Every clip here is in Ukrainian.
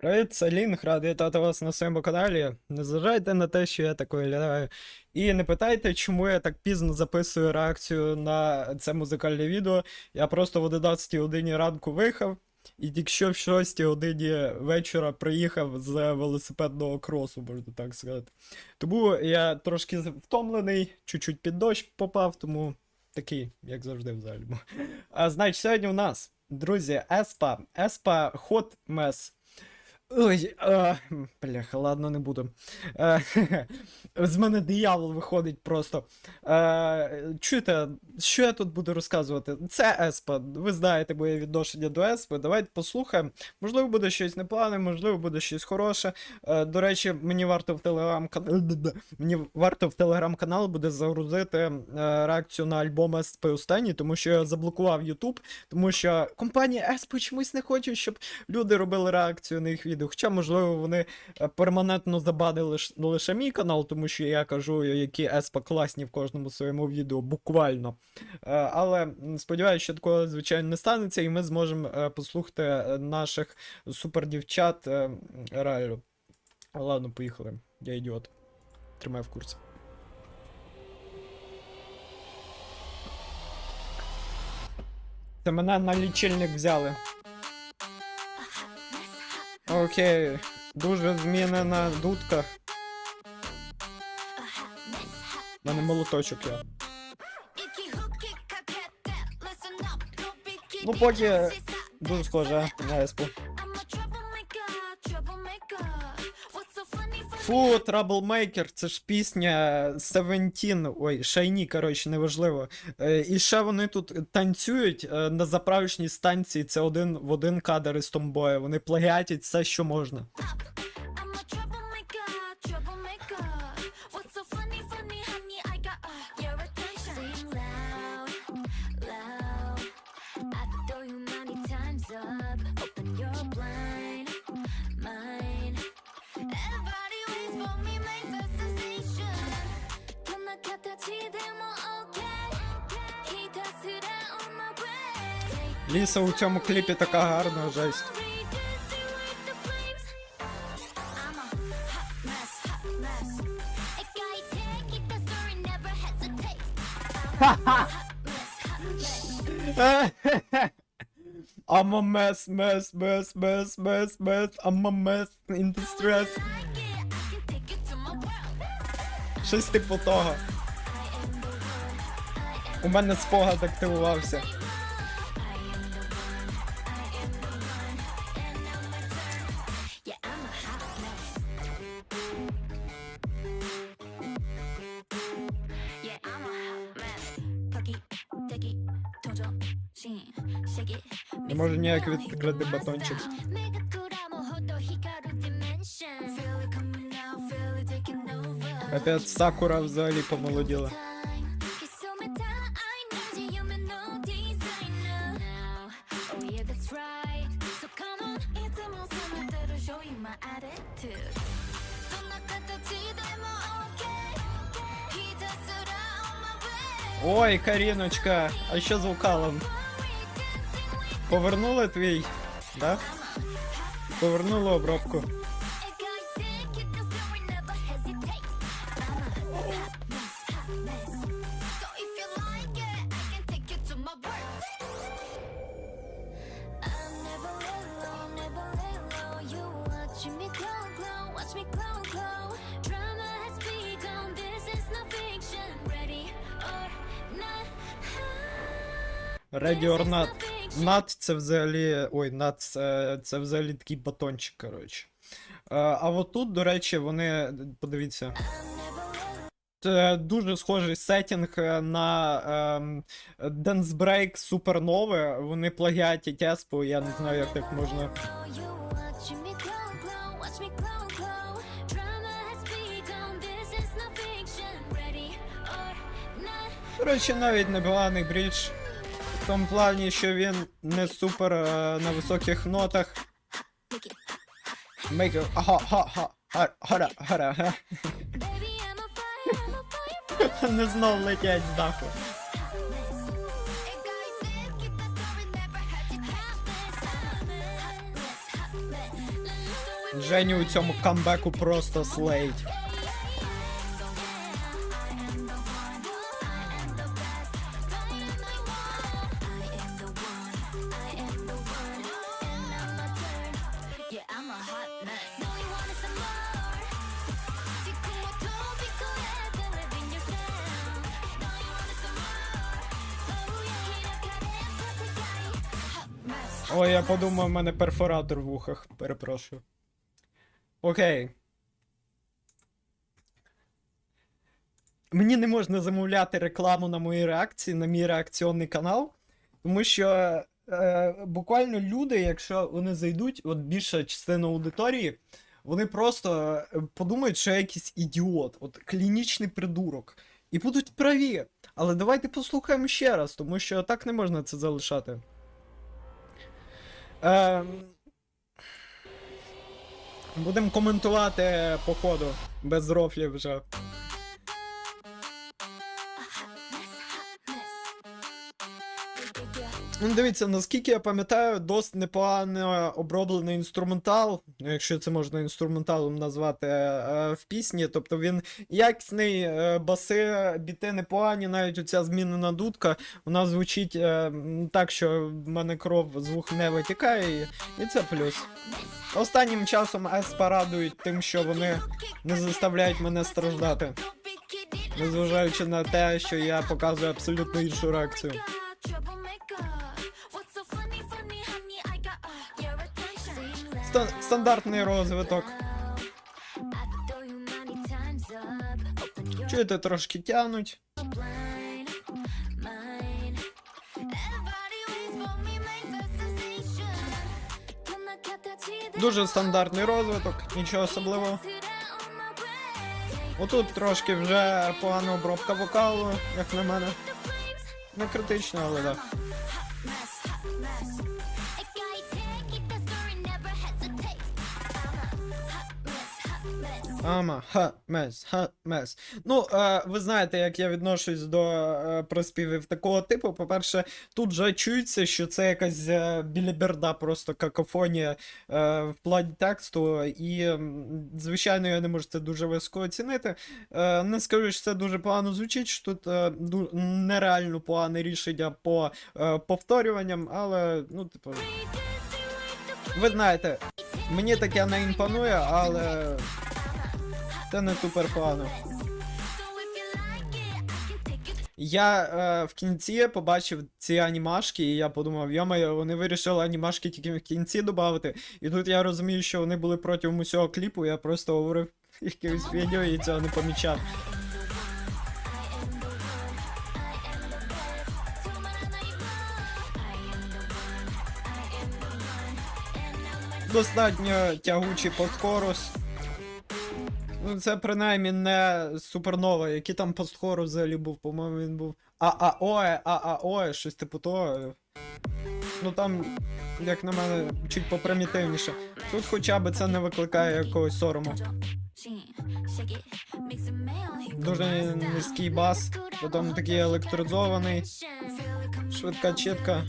Привіт, це Лінг, радий вітати вас на своєму каналі. Не зважайте на те, що я так виглядаю. І не питайте, чому я так пізно записую реакцію на це музикальне відео. Я просто в 11 годині ранку виїхав, і тільки що в 6 годині вечора приїхав з велосипедного кросу, можна так сказати. Тому я трошки втомлений, чуть-чуть під дощ попав, тому такий, як завжди, взагалі. А значить, сьогодні у нас, друзі, Еспа, Еспа Hot Mess. Ой, а, бляха, ладно, не буду. Е, з мене диявол виходить просто. Е, чуєте, що я тут буду розказувати? Це Еспа. Ви знаєте моє відношення до Еспи. Давайте послухаємо. Можливо, буде щось непогане, можливо, буде щось хороше. Е, до речі, мені варто в телеграм-канал. Мені варто в телеграм-канал буде загрузити реакцію на альбом Еспи останній, тому що я заблокував YouTube, тому що компанія Еспи чомусь не хоче, щоб люди робили реакцію на їх відео. Хоча, можливо, вони е, перманентно забанили лише мій канал, тому що я кажу, які еспа класні в кожному своєму відео, буквально. Е, Але сподіваюся, що такого, звичайно, не станеться, і ми зможемо е, послухати наших супердівчат реально. Ладно, поїхали. Я ідіот. Тримай в курсі. Це мене на лічильник взяли. Окей, дуже змінена дудка. У мене молоточок я. Ну, поки дуже схоже на еспу. Фу, Траблмейкер, це ж пісня Севентін, ой, Шайні, коротше, неважливо. Е, І ще вони тут танцюють е, на заправочній станції, це один в один кадр із Томбоя. Вони плагіатять все, що можна. Ліса у цьому кліпі така гарна жесть. I'm a mess, mess, mess, mess, mess, mess, I'm a mess in distress. Щось типу того. У мене спогад активувався. Не можу ніяк відкрити батончик. Опять сакура взагалі помолоділа. Ой, Кариночка, а еще за укалом. Повернули твій? Да? Повернули обробку. If Нат це взагалі. Ой, нат це, це взагалі такий батончик, коротше. Е, А от тут, до речі, вони. Подивіться. Це дуже схожий сетінг е, на ем, Dance Break Supernova. Вони плагіатять Еспу, я не знаю, як так можна. речі, навіть непоганий брідж. Тому плані, що він не супер е, на високих нотах. Make it Make it... Ага, ха, ха, ха, хара, хара, га. A fire, I'm a fire, fire. Не знов летять з даху. Женю у цьому камбеку просто слейдь. Ой, я подумав, в мене перфоратор в ухах. Перепрошую. Окей. Мені не можна замовляти рекламу на мої реакції, на мій реакціонний канал. Тому що е, буквально люди, якщо вони зайдуть, от більша частина аудиторії, вони просто е, подумають, що я якийсь ідіот, от клінічний придурок. І будуть праві. Але давайте послухаємо ще раз, тому що так не можна це залишати. Ем... Будемо коментувати по ходу, без рофлів вже. Ну, дивіться, наскільки я пам'ятаю, досить непогано оброблений інструментал, ну, якщо це можна інструменталом назвати е, в пісні. Тобто він якісний, е, баси, біти непогані, навіть оця змінена дудка, вона звучить е, так, що в мене кров з вух не витікає, і, це плюс. Останнім часом ес порадують тим, що вони не заставляють мене страждати, незважаючи на те, що я показую абсолютно іншу реакцію. Ста- стандартний розвиток. Чуєте, трошки тянуть. Дуже стандартний розвиток, нічого особливого. Отут трошки вже погана обробка вокалу, як на мене. Не критично, але так. Ама, ха, мес, ха, мес. Ну, е, ви знаєте, як я відношусь до е, проспівів такого типу. По-перше, тут вже чується, що це якась е, біліберда, просто какофонія е, в плані тексту, і, звичайно, я не можу це дуже високо оцінити. Е, не скажу, що це дуже погано звучить, що тут е, нереально погане рішення по е, повторюванням, але, ну, типу. Ви знаєте, мені таке не імпонує, але це не супер погано. Я е, в кінці побачив ці анімашки, і я подумав, йомає, вони вирішили анімашки тільки в кінці додати. І тут я розумію, що вони були протягом усього кліпу, я просто говорив якимось відео і цього не помічав. Достатньо тягучий посткорус. Ну, це принаймні не супернова. Який там постхорус взагалі був, по-моєму, він був. ААОЕ, ААОЕ, щось типу того. Ну там, як на мене, чуть попримітивніше. Тут хоча б це не викликає якогось сорому. Дуже низький бас, потім такий електризований, швидка чітка.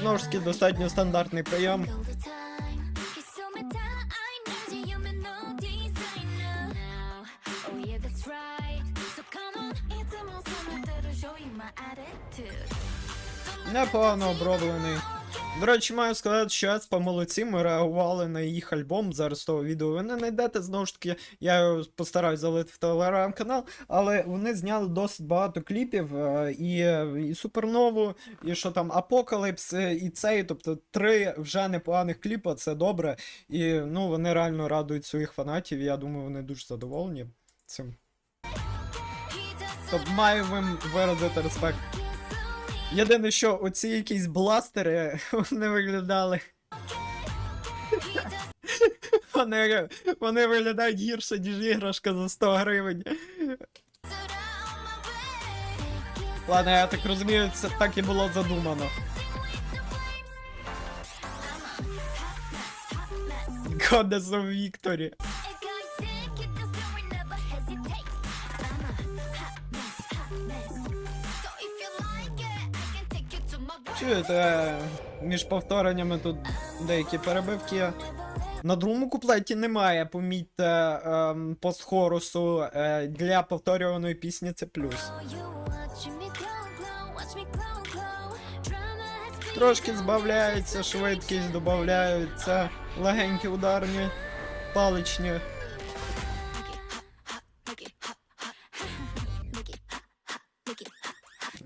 Знову достатньо стандартний прийом. Непогано оброблений. До речі, маю сказати, що Еспа молодці, ми реагували на їх альбом. Зараз того відео ви не знайдете. Знову ж таки, я постараюсь залити в телеграм-канал, але вони зняли досить багато кліпів. е, І, і Супернову, і що там Апокалипс, е, і цей. Тобто три вже непоганих кліпа, це добре. І ну, вони реально радують своїх фанатів. Я думаю, вони дуже задоволені цим. Тобто маю їм виразити респект. Єдине, що оці якісь бластери вони виглядали. Вони, вони виглядають гірше, ніж іграшка за 100 гривень. Ладно, я так розумію, це так і було задумано. Goddess of Victory. Чуєте, між повтореннями тут деякі перебивки. На другому куплеті немає, помітьте, ем, постхорусу. Е, для повторюваної пісні це плюс. Трошки збавляється швидкість, додаються легенькі ударні, паличні.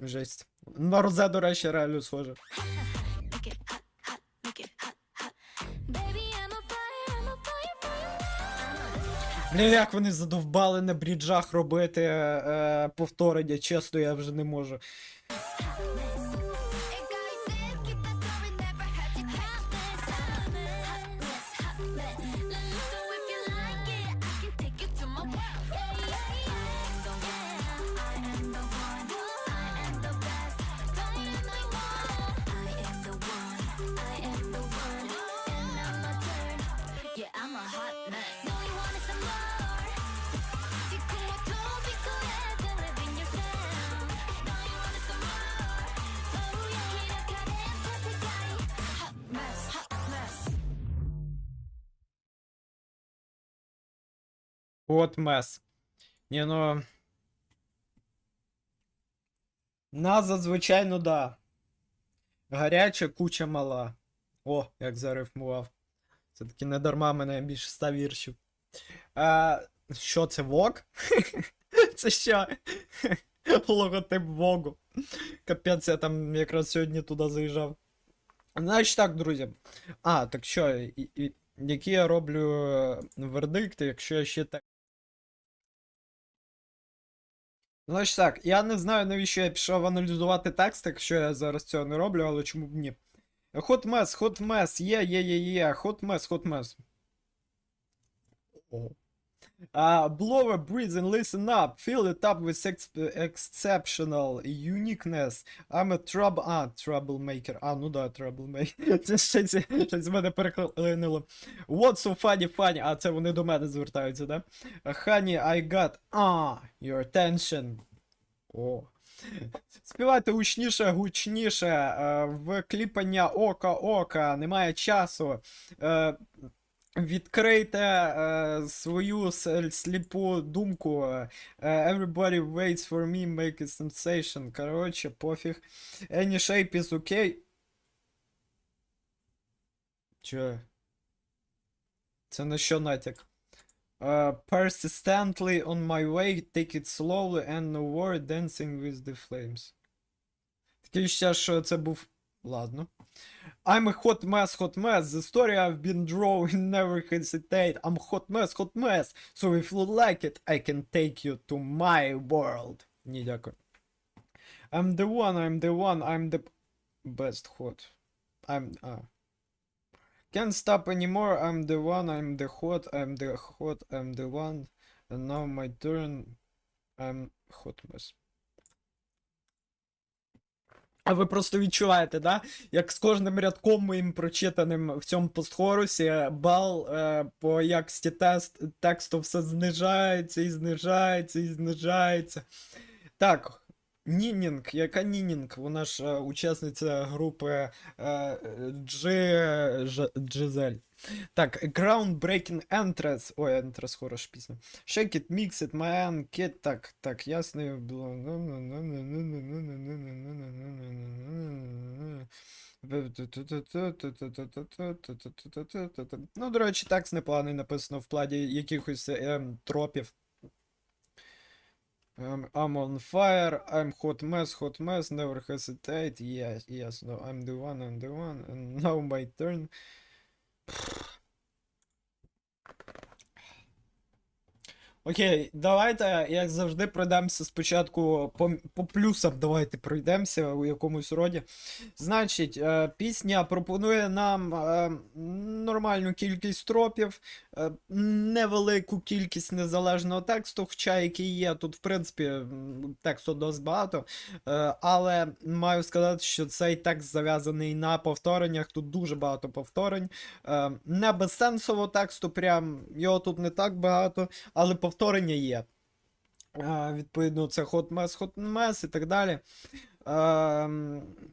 Жесть. На Розе, до речі, реально схоже. Блін, як вони задовбали на бріджах робити е, повторення, чесно, я вже не можу. От мес. Ні, ну. Назва, звичайно, да. Гаряча куча мала. О, як зарифмував. Це таки не дарма мене більше ста віршів. А, що це Вог? Це що? Логотип Вогу. Капець, я там якраз сьогодні туди заїжджав. Значить так, друзі. А, так що, які я роблю е, вердикти, якщо я ще так. Значить так, я не знаю, навіщо я пішов аналізувати текст, якщо я зараз цього не роблю, але чому б ні. Hot mess, hot mess, є, є, є, є, hot mess, hot mess. О. Uh, blow a breeze and listen up. Fill it up with ex- exceptional uniqueness. I'm a trouble. А, troublemaker. А, ну да, troublemaker. Це щось, щось мене переклинило. What's so funny, funny? А це вони до мене звертаються, да? Honey, I got. Ah, your attention. О. Співайте гучніше, гучніше. Е, Вкліпання ока ока. Немає часу. Е, Відкрийте е, свою сліпу думку. Е, Everybody waits for me, make a sensation. Коротше, пофіг. Any shape is okay. Чо? Це на що натяк? Uh, persistently on my way, take it slowly and no worry, dancing with the flames. Таке відчуття, що це був. Ладно. I'm a hot mess, hot mess. The story I've been drawing, never hesitate. I'm a hot mess, hot mess. So if you like it, I can take you to my world. Ні, дякую. I'm the one, I'm the one, I'm the best hot. I'm. А. Can't stop anymore. I'm the one, I'm the hot, I'm the hot, I'm the one. And now my turn. I'm hot mess. А ви просто відчуваєте, да? Як з кожним рядком моїм прочитаним в цьому постхорусі бал е, по якості тест, тексту все знижається і знижається і знижається. Так, Нінінг, яка Нінінг? Вона ж е, учасниця групи е, Джи... Ж... Джизель. Так, Groundbreaking Entrance. Ой, Entrance хороша пісня. Shake it, mix it, man, kid. Так, так, ясно було. Ну, до речі, текст непоганий написано в плані якихось ем, тропів. Um, I'm on fire, I'm hot mess, hot mess, never hesitate. Yes, yes, no, I'm the one, I'm the one, and now my turn. Окей, давайте, як завжди, пройдемося спочатку по, по плюсам. Давайте пройдемося у якомусь роді. Значить, е, пісня пропонує нам е, нормальну кількість тропів, е, невелику кількість незалежного тексту, хоча який є тут, в принципі, тексту досить багато. Але маю сказати, що цей текст зав'язаний на повтореннях. Тут дуже багато повторень. Не безсенсово тексту, прям його тут не так багато, але повторення є. Е, відповідно, це hot mess, hot mess і так далі. Е,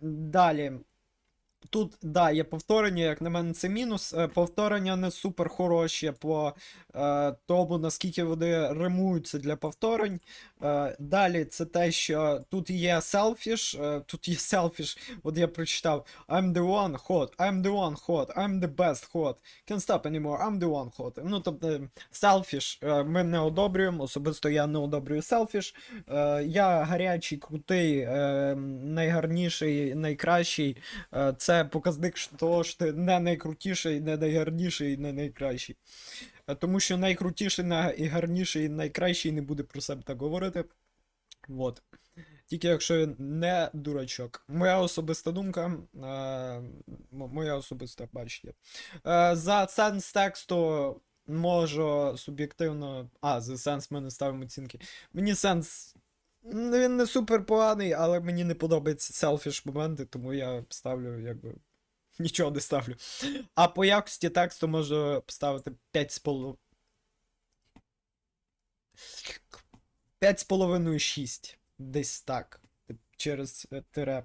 далі. Тут, да, є повторення, як на мене, це мінус. Е, Повторення не супер хороші по е, тому, наскільки вони римуються для повторень. Е, далі це те, що тут є селфіш, е, тут є селфіш, от я прочитав I'm the one hot, I'm the one hot, I'm the best hot, can't stop anymore, I'm the one hot. Ну, тобто, селфіш ми не одобрюємо, особисто я не одобрюю селфіш. Е, я гарячий, крутий, е, найгарніший, найкращий. Е, це показник що того, що ти не найкрутіший, не найгарніший, не найкращий. Тому що найкрутіший, найгарніший, найкращий не буде про себе так говорити. Вот. Тільки якщо не дурачок. Моя особиста думка, е, моя особиста бачення. Е, за сенс тексту можу суб'єктивно. А, за сенс ми не ставимо оцінки. Мені сенс. М, Він не супер поганий, але мені не подобаються селфіш моменти, тому я ставлю, якби. Нічого не ставлю. А по якості тексту можу поставити 5,5. 5,5 6. Десь так. Через е, тире.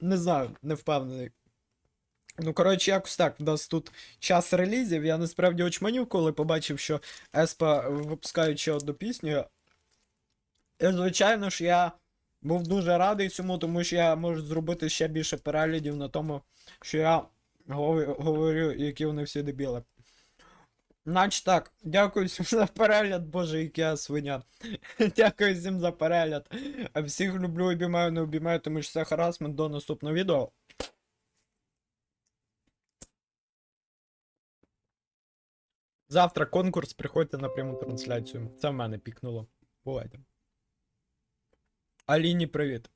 Не знаю, не впевнений. Ну, коротше, якось так. У нас тут час релізів. Я насправді очманів, коли побачив, що Еспа випускають ще одну пісню. І, звичайно ж, я був дуже радий цьому, тому що я можу зробити ще більше переглядів на тому, що я говорю, які вони всі дебіли. Значить так, дякую всім за перегляд, боже, яка я свиня. Дякую всім за перегляд. Всіх люблю, обіймаю, не обіймаю, тому що це харасмент до наступного відео. Завтра конкурс, приходьте на пряму трансляцію. Це в мене пікнуло. Бувайте. Аліні, привіт.